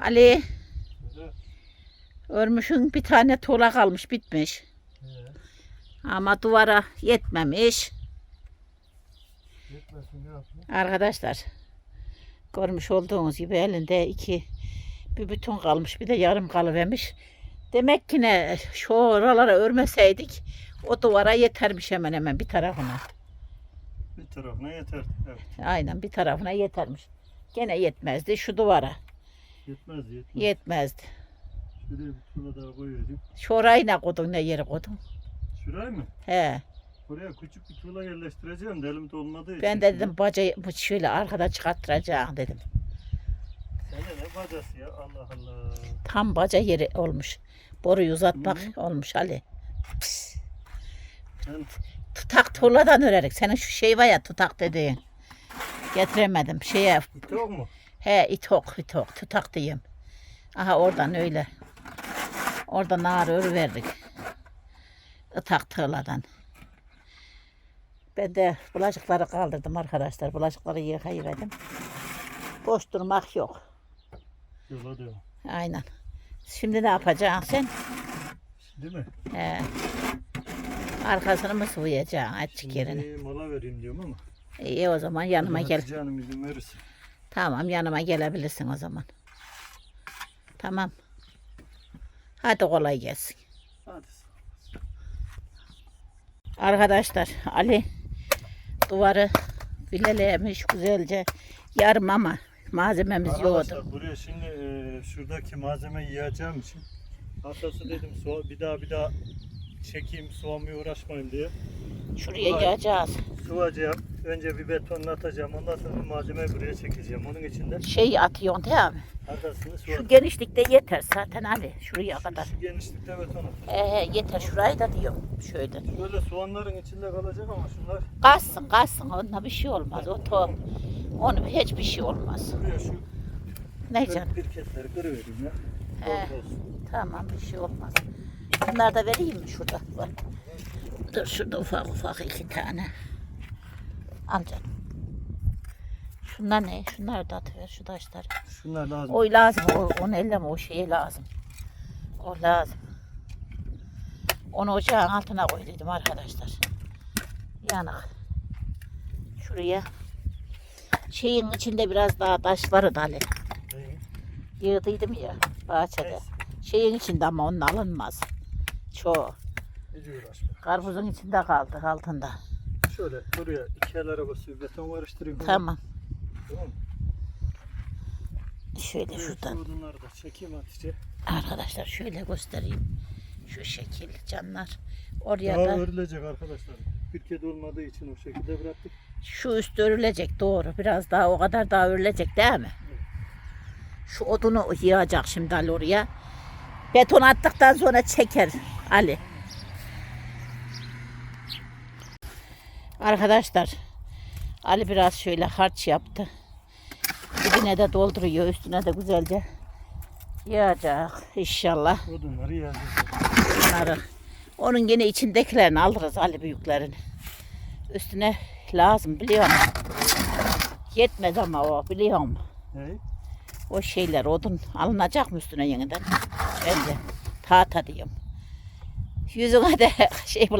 Ali örmüşün bir tane tuğla kalmış bitmiş. He. Ama duvara yetmemiş. Yetmesin? Arkadaşlar görmüş olduğunuz gibi elinde iki bir bütün kalmış bir de yarım kalıvermiş. Demek ki ne şu oralara örmeseydik o duvara yetermiş hemen hemen bir tarafına. Bir tarafına yeter. Evet. Aynen bir tarafına yetermiş. Gene yetmezdi şu duvara. Yetmez yetmez. Yetmezdi. Şuraya bir tuğla daha koyayım. Şu orayı ne yere koydun? Şurayı mı? He. Oraya küçük bir tuğla yerleştireceğim de elimde olmadığı için. Ben de dedim bacayı bu şöyle arkada çıkarttıracağım dedim. Sen de ne bacası ya Allah Allah. Tam baca yeri olmuş. Boruyu uzatmak Hı. olmuş Ali. Pis. Ben Tutak tuğladan örerek. Senin şu şey var ya tutak dediğin. Getiremedim. Şeye itok mu? He itok itok tutak diyeyim. Aha oradan öyle. Oradan ağır örüverdik. Itak tuğladan. Ben de bulaşıkları kaldırdım arkadaşlar. Bulaşıkları yıkayıverdim. Boş durmak yok. Yola devam. Aynen. Şimdi ne yapacaksın sen? Değil mi? He. Arkasını mı sıvayacaksın açık yerini? Şimdi mola vereyim diyorum ama. İyi o zaman yanıma gel. Hatice Hanım izin verirse. Tamam yanıma gelebilirsin o zaman. Tamam. Hadi kolay gelsin. Hadi. Arkadaşlar Ali duvarı filelemiş güzelce yarım ama malzememiz yoktu. Arkadaşlar buraya şimdi e, şuradaki malzemeyi yiyeceğim için haftası dedim so bir daha bir daha çekeyim soğumaya uğraşmayayım diye. Şuraya yağacağız. Sıvacağım. Önce bir betonlatacağım. Ondan sonra malzemeyi buraya çekeceğim. Onun için de Şey atıyorsun değil mi? arkasını Şu sıvacağım. genişlikte yeter zaten Ali. Şuraya kadar. Şu genişlikte beton atacağım. Ee, yeter şurayı da diyorum. Şöyle. Şöyle soğanların içinde kalacak ama şunlar Kaçsın kaçsın onunla bir şey olmaz. O tohum. Onun hiçbir şey olmaz. buraya şu Ne canım? bir ketleri kırıvereyim ya. He. Olsun. Tamam bir şey olmaz. Bunları da vereyim mi şurada? Bak. Dur şurada ufak ufak iki tane. Al canım. Şunlar ne? Şunları da atıver şu taşları. Şunlar lazım. O lazım. O, onu elleme o şeye lazım. O lazım. Onu ocağın altına koy dedim arkadaşlar. Yanık. Şuraya. Şeyin içinde biraz daha taş vardı Ali. Neyi? Yığdıydım ya bahçede. Şeyin içinde ama onun alınmaz. Hiç uğraşma. Karpuzun içinde kaldı altında. Şöyle buraya iki el arabası beton karıştırayım. Tamam. Tamam. Şöyle Buraya şuradan. şu odunları da çekeyim Hatice. Arkadaşlar şöyle göstereyim. Şu şekil canlar. Oraya Daha da örülecek arkadaşlar. Kedi olmadığı için o şekilde bıraktık. şu üst örülecek doğru. Biraz daha o kadar daha örülecek değil mi? Şu odunu yığacak şimdi Ali oraya. Beton attıktan sonra çeker Ali. Arkadaşlar Ali biraz şöyle harç yaptı. Dibine de dolduruyor. Üstüne de güzelce yığacak inşallah. Odunları. Bunları. Onun yine içindekilerini alırız Ali büyüklerini. Üstüne lazım biliyor musun? Yetmez ama o biliyor musun? Neyi? O şeyler odun alınacak mı üstüne yeniden? Bence tahta diyorum. Yüzüne de şey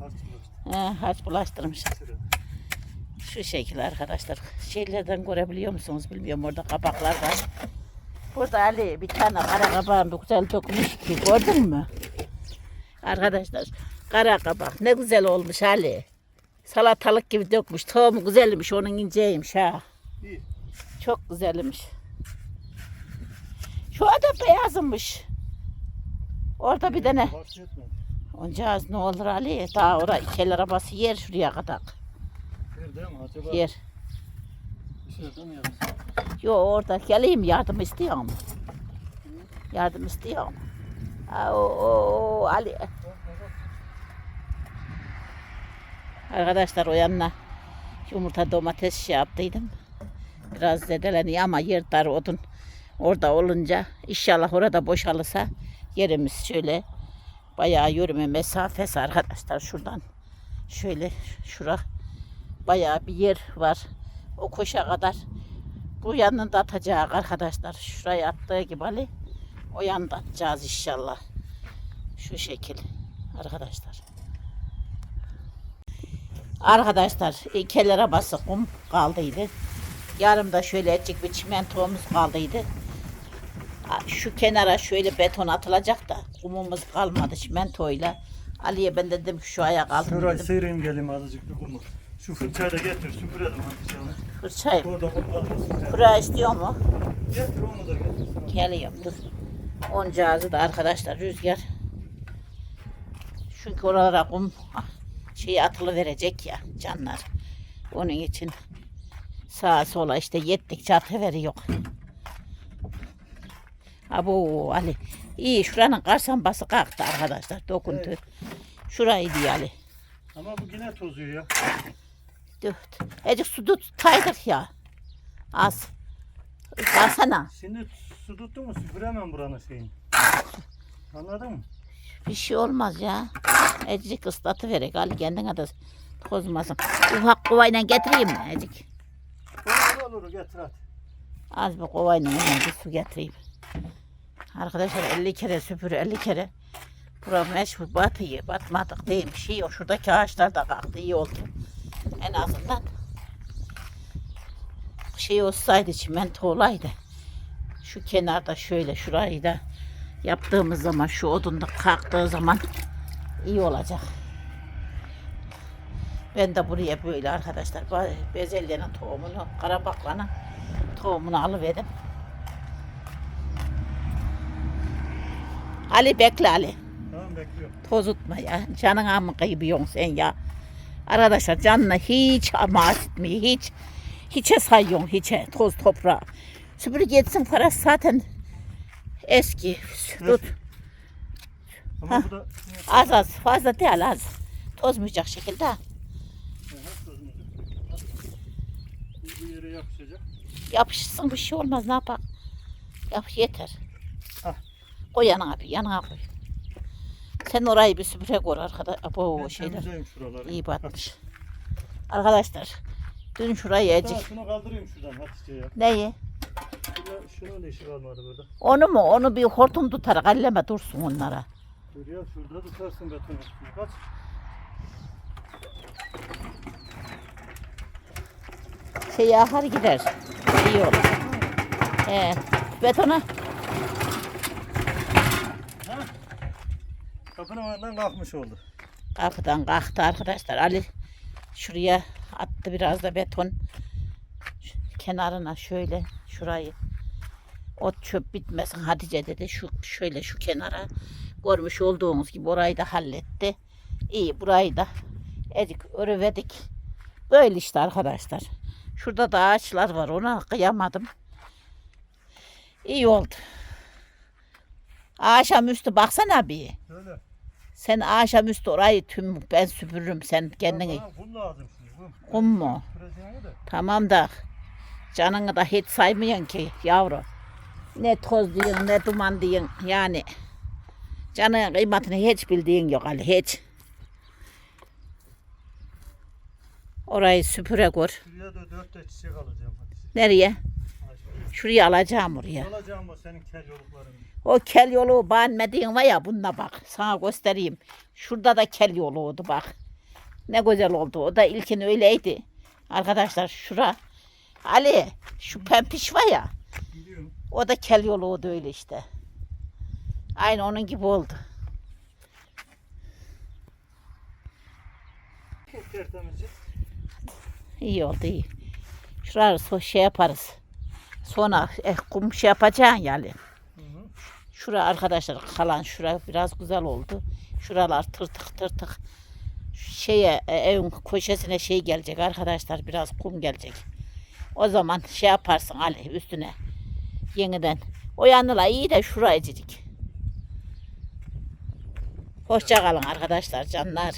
harçlık. He, harç bulaştırmışlar. Sıra. Şu şekil arkadaşlar. Şeylerden görebiliyor musunuz bilmiyorum orada kabaklar var. Burada Ali bir tane kara kabağını güzel dökmüş ki gördün mü? Arkadaşlar kara kabak ne güzel olmuş Ali. Salatalık gibi dökmüş. Tohumu güzelmiş onun inceymiş ha. İyi. Çok güzelmiş. Şu da beyazmış. Orada bir tane. Yetmedi. Oncağız ne olur Ali? Daha oraya iki arabası yer şuraya kadar. Nerede ama acaba Yer. yarısı? Yo orada geleyim yardım istiyorum. Yardım istiyorum. Aa, o, o, o, Ali. Arkadaşlar o yanına yumurta domates şey yaptıydım. Biraz zedeleniyor ama yer dar odun. Orada olunca inşallah orada boşalırsa yerimiz şöyle bayağı yürüme mesafesi arkadaşlar şuradan şöyle şura bayağı bir yer var. O koşa kadar Bu yanını da atacak arkadaşlar. Şuraya attığı gibi Ali. O yanını da atacağız inşallah. Şu şekil arkadaşlar. Arkadaşlar ikelere bası kum kaldıydı. Yarım da şöyle etcik bir çimentomuz kaldıydı. Şu kenara şöyle beton atılacak da kumumuz kalmadı çimentoyla. Ali'ye ben dedim ki şu ayak aldım Şurayı dedim. seyreğim geleyim azıcık bir kumu. Şu fırçayı da getir süpürelim hadi canım. Fırçayı. Orada kum kalmasın. Kura istiyor mu? Getir onu da getir. Geliyorum dur. Oncağızı da arkadaşlar rüzgar. Çünkü oralara kum ah, şey atılı verecek ya canlar. Onun için sağa sola işte yettikçe atı veriyor. Abo Ali. İyi şuranın karsambası kalktı arkadaşlar. Dokundu. Evet. Şurayı diye Ali. Ama bu yine tozuyor ya. Dört. Ecik su tut taydık ya. Az. Baksana. Şimdi su tuttu mu süpüremem buranın şeyini. Anladın mı? Bir şey olmaz ya. Ecik ıslatı verek Ali kendine de tozmasın. Ufak kovayla getireyim mi Ecik? Olur olur getir hadi. Az bir kovayla hemen bir su getireyim. Arkadaşlar 50 kere süpür 50 kere. Bura meşhur batıyor. Batmadık değil bir şey yok. Şuradaki ağaçlar da kalktı iyi oldu. En azından şey olsaydı çimento olaydı. Şu kenarda şöyle şurayı da yaptığımız zaman şu odunda kalktığı zaman iyi olacak. Ben de buraya böyle arkadaşlar bezelyenin tohumunu, karabaklanın tohumunu alıverdim. Ali bekle Ali. Tamam bekliyorum. Toz tutma ya. Canına mı kıyıyorsun sen ya? Arkadaşlar canına hiç ama etmiyor. Hiç hiçe sayıyorsun hiçe toz toprağı. Süpürge etsin parası zaten eski. Tut. Ama bu da Az az fazla değil az. Tozmayacak şekilde. Dök. Bu bu yere yapışacak. Yapışsın bir şey olmaz ne yapalım. Yap yeter. Koy yanına bir yanına koy. Sen orayı bir süpüre koy arkada. Bu şeyler iyi batmış. Arkadaşlar dün şurayı ecik. şunu kaldırayım şuradan Hatice ya. Neyi? Şunun işi kalmadı burada. Onu mu? Onu bir hortum tutarak elleme dursun onlara. Dur ya şurada tutarsın beton üstüne. Kaç? Şey ahar gider. İyi olur. He. Betona. Kapının önünden kalkmış oldu. Kapıdan kalktı arkadaşlar. Ali şuraya attı biraz da beton. Şu Kenarına şöyle şurayı. Ot çöp bitmesin Hatice dedi. Şu şöyle şu kenara. Görmüş olduğunuz gibi orayı da halletti. İyi burayı da edik örüvedik. Böyle işte arkadaşlar. Şurada da ağaçlar var. Ona kıyamadım. İyi oldu. Akşamüstü baksana bir. Şöyle. Sen akşamüstü orayı tüm ben süpürürüm sen kendini. Kum lazım şimdi. Kum. Kum mu? De. Tamam da canını da hiç saymıyorsun ki yavru. Ne toz diyorsun ne duman diyorsun yani. Canın kıymetini hiç bildiğin yok Ali hiç. Orayı süpüre koy. Şuraya da dört de çiçek alacağım. Nereye? Şuraya. Alacağım oraya. Alacağım o senin kel yolukların. O kel yolu beğenmediğin var ya bununla bak. Sana göstereyim. Şurada da kel yoluğuydu bak. Ne güzel oldu. O da ilkin öyleydi. Arkadaşlar şura. Ali şu pempiş var ya. Biliyorum. O da kel yoluğuydu öyle işte. Aynı onun gibi oldu. İyi oldu iyi. Şurayı so- şey yaparız. Sonra eh, kum şey yapacaksın yani. Şura arkadaşlar kalan şura biraz güzel oldu. Şuralar tırtık tırtık. Şeye e, evin köşesine şey gelecek arkadaşlar biraz kum gelecek. O zaman şey yaparsın Ali üstüne yeniden. O yanına iyi de şuraya cicik. Hoşça kalın arkadaşlar canlar.